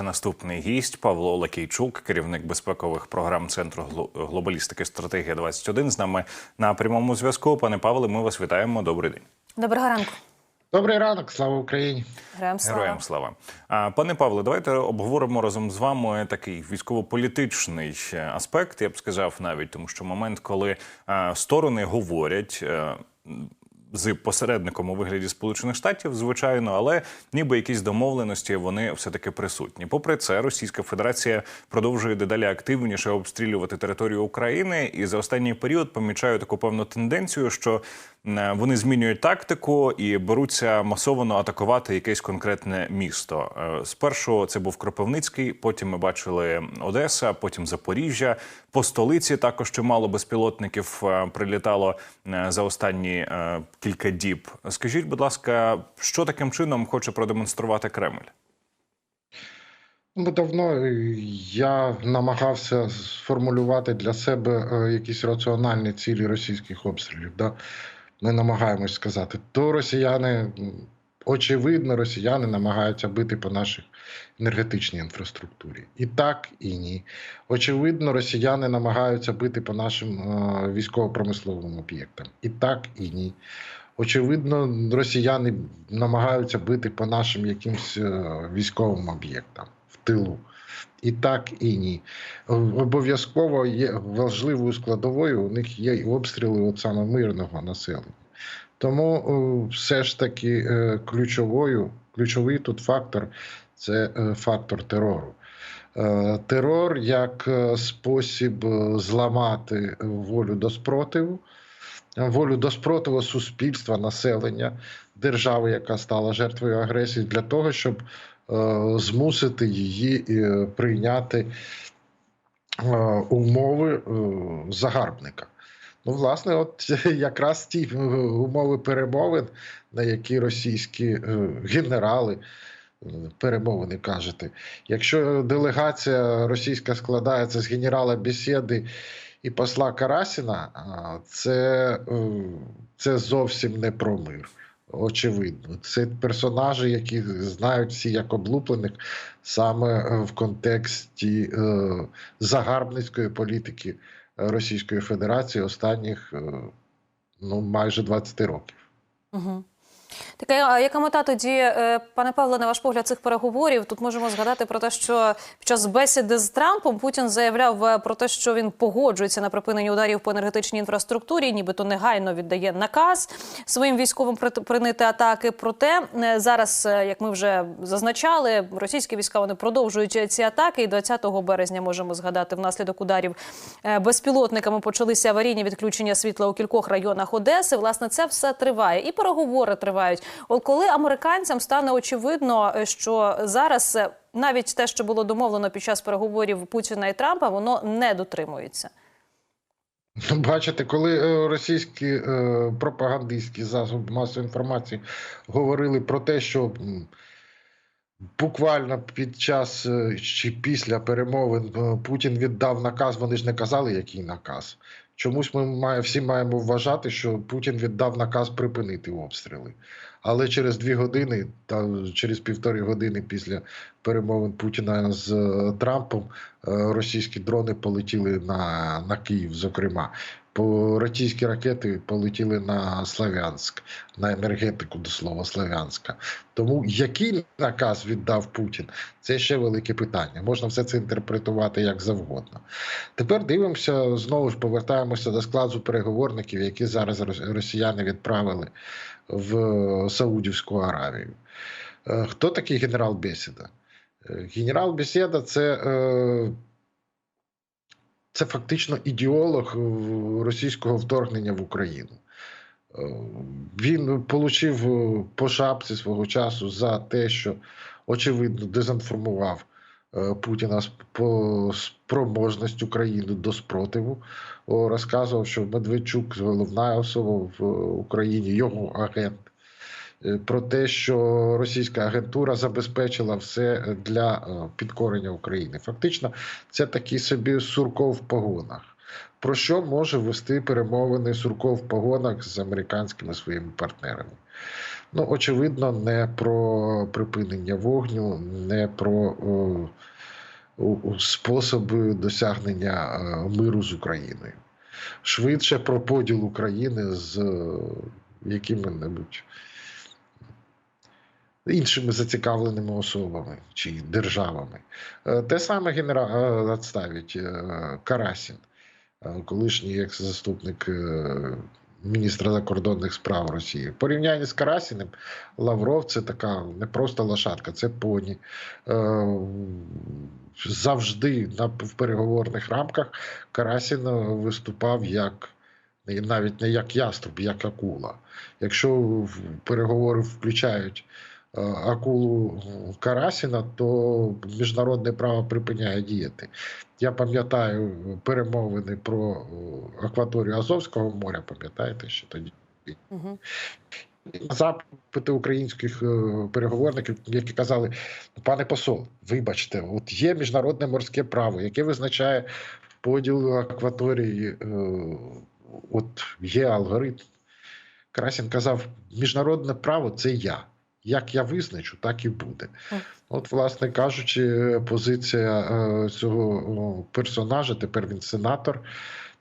з'явився наступний гість Павло Лакійчук, керівник безпекових програм Центру гло- глобалістики стратегія 21 З нами на прямому зв'язку. Пане Павле, ми вас вітаємо. Добрий день. Доброго ранку. Добрий ранок, слава Україні. Героям слава. Героям слава. А, Пане Павле, давайте обговоримо разом з вами такий військово-політичний е, аспект. Я б сказав навіть, тому що момент, коли е, сторони говорять. З посередником у вигляді Сполучених Штатів, звичайно, але ніби якісь домовленості вони все таки присутні. Попри це, Російська Федерація продовжує дедалі активніше обстрілювати територію України, і за останній період помічаю таку певну тенденцію, що вони змінюють тактику і беруться масово атакувати якесь конкретне місто. Е, Спершу це був Кропивницький, потім ми бачили Одеса, потім Запоріжжя. По столиці також чимало безпілотників е, прилітало е, за останні е, кілька діб. Скажіть, будь ласка, що таким чином хоче продемонструвати Кремль? Ну, давно е, я намагався сформулювати для себе е, якісь раціональні цілі російських обстрілів. Да? Ми намагаємось сказати, то росіяни, очевидно, росіяни намагаються бити по нашій енергетичній інфраструктурі. І так, і ні. Очевидно, росіяни намагаються бити по нашим е, військово-промисловим об'єктам. І так, і ні. Очевидно, росіяни намагаються бити по нашим якимсь е, військовим об'єктам в тилу. І так, і ні. Обов'язково є важливою складовою. У них є і обстріли от саме мирного населення. Тому все ж таки е, ключовою, ключовий тут фактор це е, фактор терору. Е, Терор як спосіб зламати волю до спротиву, волю до спротиву суспільства, населення, держави, яка стала жертвою агресії, для того, щоб змусити її е, прийняти е, умови е, загарбника. Ну, власне, от якраз ті е, умови перемовин, на які російські е, генерали е, перемовини кажете. Якщо делегація російська складається з генерала Бесєди і посла Карасіна, це, е, це зовсім не про мир. Очевидно, це персонажі, які знають всі як облуплених саме е, в контексті е, загарбницької політики Російської Федерації останніх е, ну, майже 20 років. Угу. Так, а яка мета тоді, е, пане Павло, на ваш погляд, цих переговорів? Тут можемо згадати про те, що під час бесіди з Трампом Путін заявляв е, про те, що він погоджується на припинення ударів по енергетичній інфраструктурі, нібито негайно віддає наказ своїм військовим припинити атаки. Проте е, зараз, як ми вже зазначали, російські війська вони продовжують ці атаки. І 20 березня можемо згадати, внаслідок ударів безпілотниками почалися аварійні відключення світла у кількох районах Одеси. Власне, це все триває, і переговори тривають. От коли американцям стане очевидно, е, що зараз е, навіть те, що було домовлено під час переговорів Путіна і Трампа, воно не дотримується. Ну, Бачите, коли е, російські пропагандистські засоби масової інформації говорили про те, що буквально під час чи після перемовин Путін віддав наказ, вони ж не казали, який наказ. Чомусь ми має, всі маємо вважати, що Путін віддав наказ припинити обстріли. Але через дві години, та через півтори години після перемовин Путіна з е, Трампом, е, російські дрони полетіли на, на Київ, зокрема. Російські ракети полетіли на Славянськ, на енергетику до слова Славянська. Тому який наказ віддав Путін, це ще велике питання. Можна все це інтерпретувати як завгодно. Тепер дивимося, знову ж повертаємося до складу переговорників, які зараз росіяни відправили в Саудівську Аравію. Е, Хто такий генерал Бесіда? Е, Генерал Бесіда це, е, це фактично ідеолог е, російського вторгнення в Україну. Е, Він отримав по шапці свого часу за те, що очевидно дезінформував е, Путіна по спроможність України до спротиву. Розказував, що Медведчук головна особа в Україні, його агент. Е, Про те, що російська агентура забезпечила все для е, підкорення України. Фактично, це такий собі Сурков в погонах. Про що може вести перемовини Сурков в погонах з американськими своїми партнерами? Ну, очевидно, не про припинення вогню, не про о, о, способи досягнення е, миру з Україною. Швидше про поділ України з е, якими-небудь іншими зацікавленими особами чи державами. Е, Те саме генерал відставить Карасін, е, колишній екс-заступник е, міністра закордонних справ Росії. В порівнянні з Карасіним, Лавров це така не просто лошадка, це поні. Е, Завжди на в переговорних рамках Карасін е, виступав як навіть не як яструб, як акула. Якщо переговори включають е, акулу Карасіна, то міжнародне право припиняє діяти. Я пам'ятаю перемовини про акваторію Азовського моря, пам'ятаєте, що тоді Угу. запити українських е, переговорників, які казали: пане посол, вибачте, от є міжнародне морське право, яке визначає поділ акваторії, е, от є алгоритм. Красін казав: міжнародне право це я. Як я визначу, так і буде. От, власне кажучи, позиція е, цього персонажа, тепер він сенатор,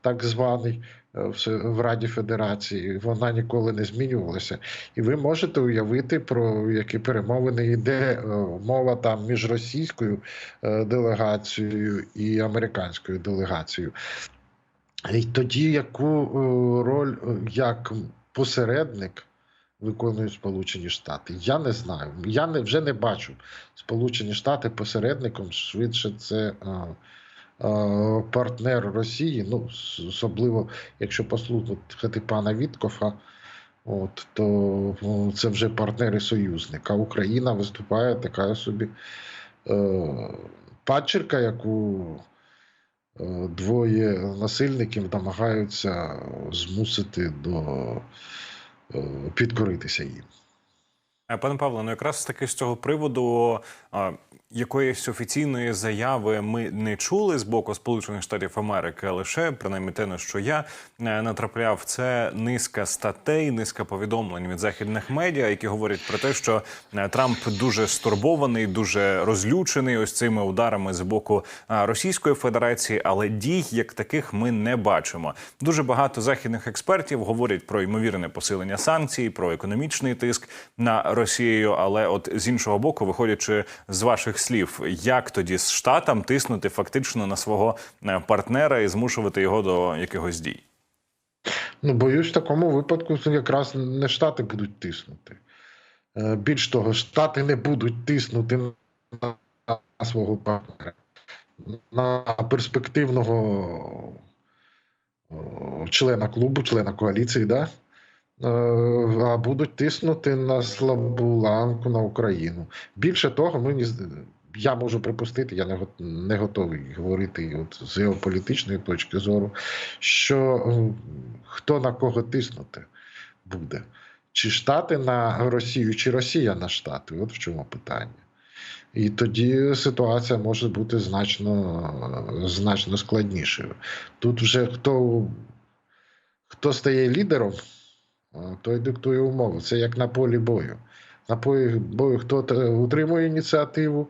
так званий е, в Раді Федерації, вона ніколи не змінювалася. І ви можете уявити, про які перемовини йде е, мова там між російською делегацією і американською делегацією. І тоді яку роль як посередник виконують Сполучені Штати? Я не знаю. Я не, вже не бачу Сполучені Штати посередником. Швидше це е, е, партнер Росії. Ну, особливо, якщо послухати пана Віткофа, от, то ну, це вже партнер і союзник. А Україна виступає така собі е, падчерка, яку е, двоє насильників намагаються змусити до підкоритися їм. Е, Пане Павло, ну якраз таки з цього приводу а, якоїсь офіційної заяви ми не чули з боку Сполучених Штатів Америки, лише принаймні те, на що я е, натрапляв, це низка статей, низка повідомлень від західних медіа, які говорять про те, що е, Трамп дуже стурбований, дуже розлючений ось цими ударами з боку Російської Федерації, але дій як таких ми не бачимо. Дуже багато західних експертів говорять про ймовірне посилення санкцій, про економічний тиск на Росію. Але от з іншого боку, виходячи з ваших слів, як тоді з штатам тиснути фактично на свого е, партнера і змушувати його до якихось дій? Ну, боюсь, в такому випадку якраз не Штати будуть тиснути. Е, Більш того, Штати не будуть тиснути на свого партнера, на перспективного члена клубу, члена коаліції, да? Е, а будуть тиснути на слабу ланку на Україну. Більше того, мені я можу припустити, я не не готовий говорити от з геополітичної точки зору, що е, хто на кого тиснути буде. Чи Штати на Росію, чи Росія на Штати? От в чому питання. І тоді ситуація може бути значно, значно складнішою. Тут вже хто, хто стає лідером, той диктує умови. Це як на полі бою. На полі бою хто утримує ініціативу,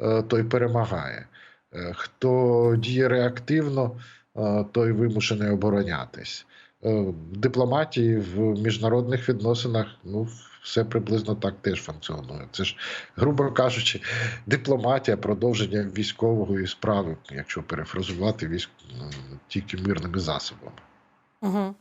е, той перемагає. Е, Хто діє реактивно, е, той вимушений оборонятись. Е, В дипломатії, в міжнародних відносинах, ну, все приблизно так теж функціонує. Це ж, грубо кажучи, дипломатія, продовження військової справи, якщо перефразувати військ тільки мирними засобами. Угу.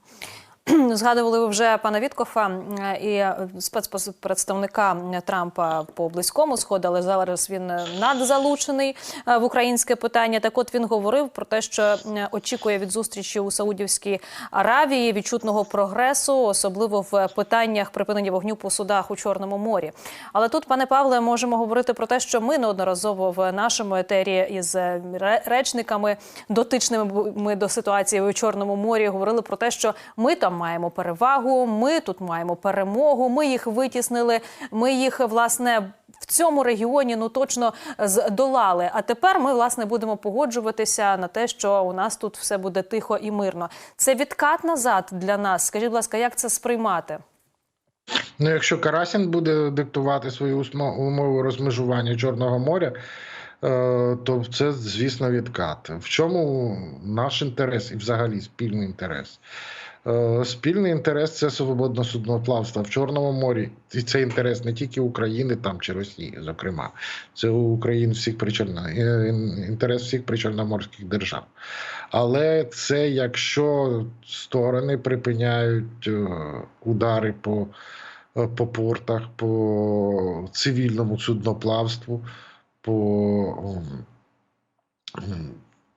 Згадували ви вже пана Віткофа е, і спецпредставника Трампа по близькому сходу, але зараз він надзалучений е, в українське питання. Так, от він говорив про те, що е, очікує від зустрічі у Саудівській Аравії відчутного прогресу, особливо в питаннях припинення вогню по судах у Чорному морі. Але тут, пане Павле, можемо говорити про те, що ми неодноразово в нашому етері із е, речниками, дотичними до ситуації у Чорному морі, говорили про те, що ми там маємо перевагу, ми тут маємо перемогу, ми їх витіснили, ми їх власне. В цьому регіоні ну точно здолали. А тепер ми власне будемо погоджуватися на те, що у нас тут все буде тихо і мирно. Це відкат назад для нас. Скажіть, будь ласка, як це сприймати? Ну, якщо Карасін буде диктувати свої умови розмежування Чорного моря, е, то це, звісно, відкат. В чому наш інтерес і взагалі спільний інтерес? Е, Спільний інтерес це свободне судноплавство в Чорному морі. І це інтерес не тільки України там чи Росії, зокрема, це у України всіх причорно, е, інтерес всіх причорноморських держав. Але це якщо сторони припиняють е, удари по, по портах, по цивільному судноплавству, по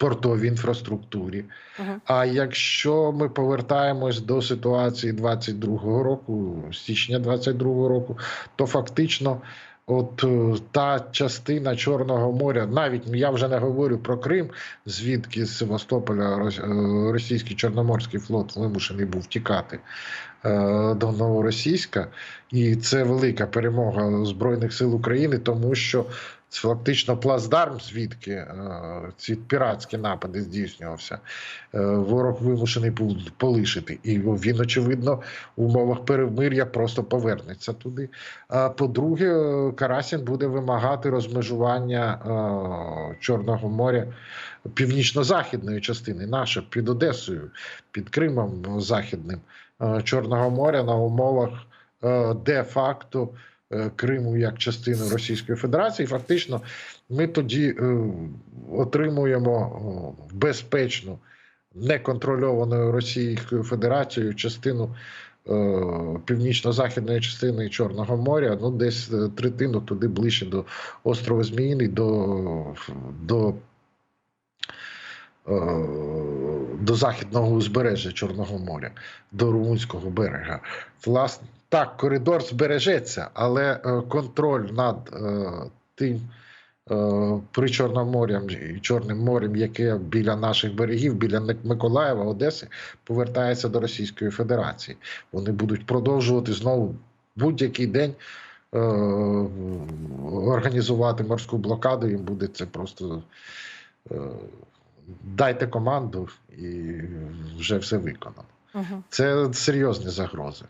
портовій інфраструктурі. Мгм. А якщо ми повертаємось до ситуації 22-го року, січня 22-го року, то фактично. От е, та частина Чорного моря, навіть я вже не говорю про Крим, звідки з Севастополя е, російський Чорноморський флот вимушений був тікати е, до Новоросійська, і це велика перемога Збройних сил України, тому що це фактично плацдарм, звідки е, ці піратські напади здійснювався. Е, Ворог вимушений був полишити, і він, очевидно, в умовах перемир'я просто повернеться туди. А по-друге, е, Карасін буде вимагати розмежування е, Чорного моря північно-західної частини, наша під Одесою, під Кримом Західним е, Чорного моря на умовах е, де-факто е, Криму як частину Російської Федерації. Фактично, ми тоді е, отримуємо безпечну, неконтрольованою Російською Федерацією частину. е, Північно-західної частини Чорного моря, ну десь е, третину туди ближче до острова Зміїний, до, до, е, до західного узбережжя Чорного моря, до Румунського берега. Власне, так, коридор збережеться, але е, контроль над е, тим е, причорномор'ям і Чорним морем, яке біля наших берегів, біля Миколаєва, Одеси, повертається до Російської Федерації. Вони будуть продовжувати знову будь-який день. Організувати морську блокаду їм буде це просто дайте команду і вже все виконано. Мгм. Це серйозні загрози.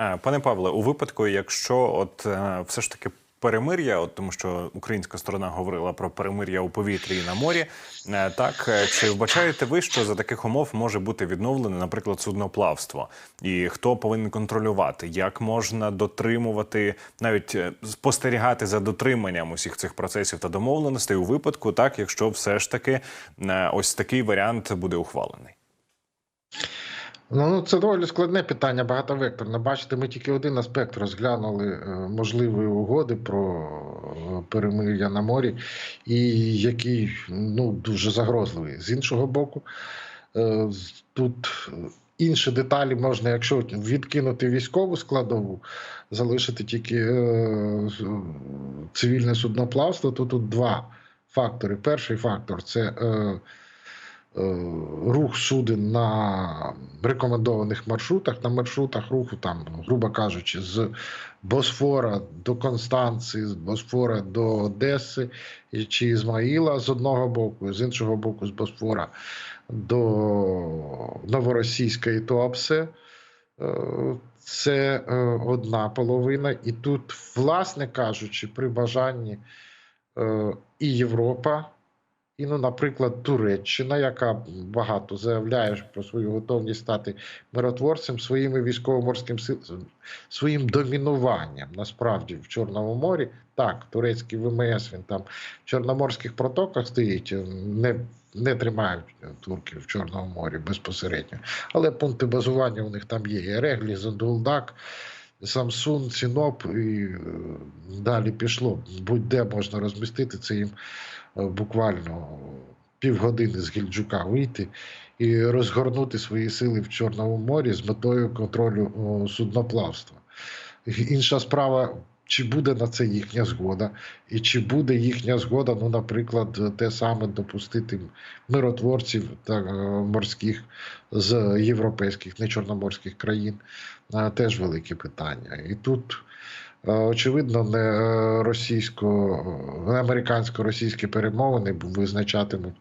Е, Пане Павле, у випадку, якщо от е, все ж таки перемир'я, от тому що українська сторона говорила про перемир'я у повітрі і на морі, е, так чи вбачаєте ви, що за таких умов може бути відновлене, наприклад, судноплавство? І хто повинен контролювати? Як можна дотримувати, навіть спостерігати за дотриманням усіх цих процесів та домовленостей у випадку, так якщо все ж таки ось такий варіант буде ухвалений? Ну, ну, це доволі складне питання, багатовекторне. Бачите, ми тільки один аспект розглянули е, можливої угоди про е, перемир'я на морі, і який ну, дуже загрозливий. З іншого боку, е, тут інші деталі можна, якщо відкинути військову складову, залишити тільки цивільне судноплавство, то тут два фактори. Перший фактор це. Е, рух суден на рекомендованих маршрутах, на маршрутах руху, там, грубо кажучи, з Босфора до Констанції, з Босфора до Одеси чи Ізмаїла з одного боку, з іншого боку, з Босфора до Новоросійська і Туапсе. Е, Це е, одна половина, і тут, власне кажучи, при бажанні і Європа, і, ну, наприклад, Туреччина, яка багато заявляє про свою готовність стати миротворцем своїми військово-морським силами, своїм домінуванням насправді в Чорному морі. Так, турецький ВМС він там в Чорноморських протоках стоїть, не, не тримають турки в Чорному морі безпосередньо. Але пункти базування у них там є. І Зондулдак, Самсун, Сіноп і е, далі пішло. Будь-де можна розмістити це їм буквально півгодини з Гільджука вийти і розгорнути свої сили в Чорному морі з метою контролю судноплавства. Інша справа. Чи буде на це їхня згода, і чи буде їхня згода, ну, наприклад, те саме допустити миротворців та е, морських з європейських, не чорноморських країн, е, теж велике питання. І тут е, очевидно, не е, російсько, не американсько-російські перемовини визначатимуть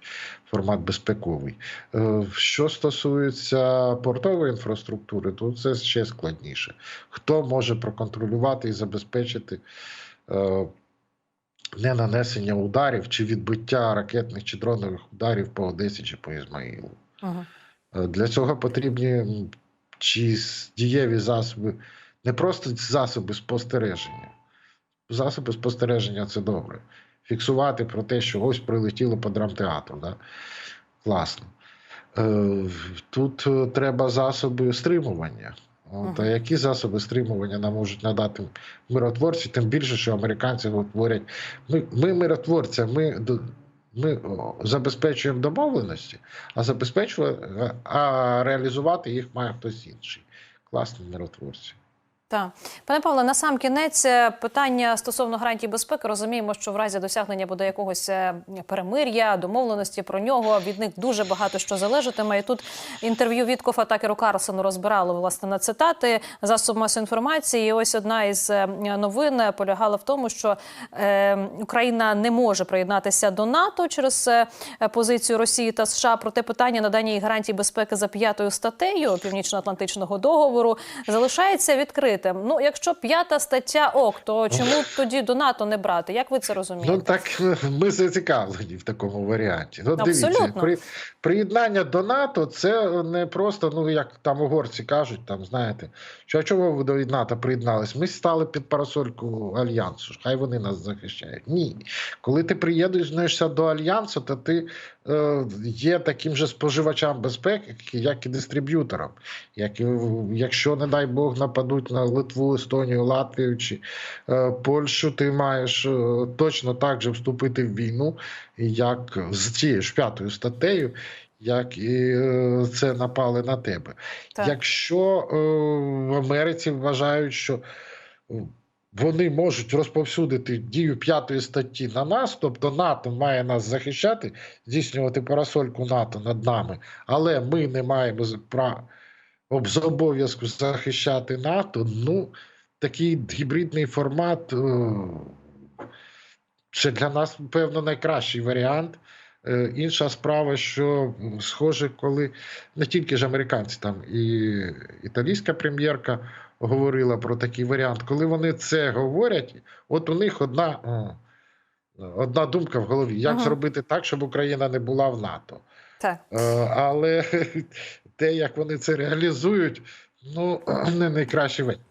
формат безпековий. Е, Що стосується портової інфраструктури, то це ще складніше. Хто може проконтролювати і забезпечити е, не нанесення ударів чи відбиття ракетних чи дронових ударів по Одесі чи по Ізмаїлу? Е, Для цього потрібні чи дієві засоби, не просто засоби спостереження. Засоби спостереження це добре. Фіксувати про те, що ось прилетіло по драмтеатру. Да? Класно. Е, Тут е, треба засоби стримування. От, а які засоби стримування нам можуть надати миротворці, тим більше, що американці говорять, ми, ми миротворці, ми, ми забезпечуємо домовленості, а забезпечувати, а реалізувати їх має хтось інший. Класні миротворці. Так, пане Павле, на сам кінець е, питання стосовно гарантій безпеки. Розуміємо, що в разі досягнення буде якогось е, перемир'я, домовленості про нього. Від них дуже багато що залежатиме. І тут інтерв'ю Віткофа Такеру Карлсону розбирали власне на цитати засоб масової інформації. І ось одна із е, новин полягала в тому, що е, Україна не може приєднатися до НАТО через позицію Росії та США. Проте питання надання їй гарантій безпеки за п'ятою статтею Північно-Атлантичного договору залишається відкритим. Ну, якщо п'ята стаття ок, то чому тоді до НАТО не брати? Як ви це розумієте? Ну так ми зацікавлені в такому варіанті. Ну, дивіться, при, приєднання до НАТО це не просто, ну як там угорці кажуть, там знаєте, що а чого ви до НАТО приєднались? Ми стали під парасольку альянсу. Хай вони нас захищають. Ні. Коли ти приєднуєшся до альянсу, то ти є таким же споживачем безпеки, як і дистриб'ютором. Як, і, якщо, не дай Бог, нападуть на Литву, Естонію, Латвію чи е, Польщу, ти маєш е, точно так же вступити в війну, як з цією ж п'ятою статтею, як і е, це напали на тебе. Так. Якщо е, в Америці вважають, що е, вони можуть розповсюдити дію п'ятої статті на нас, тобто НАТО має нас захищати, здійснювати парасольку НАТО над нами, але ми не маємо обов'язку захищати НАТО. Ну, такий гібридний формат е, це для нас, певно, найкращий варіант. Е, Інша справа, що схоже, коли не тільки ж американці, там і італійська прем'єрка говорила про такий варіант. Коли вони це говорять, от у них одна, одна думка в голові: як Ага. зробити так, щоб Україна не була в НАТО. Так. Е, Але те, як вони це реалізують, ну не найкращий варіант.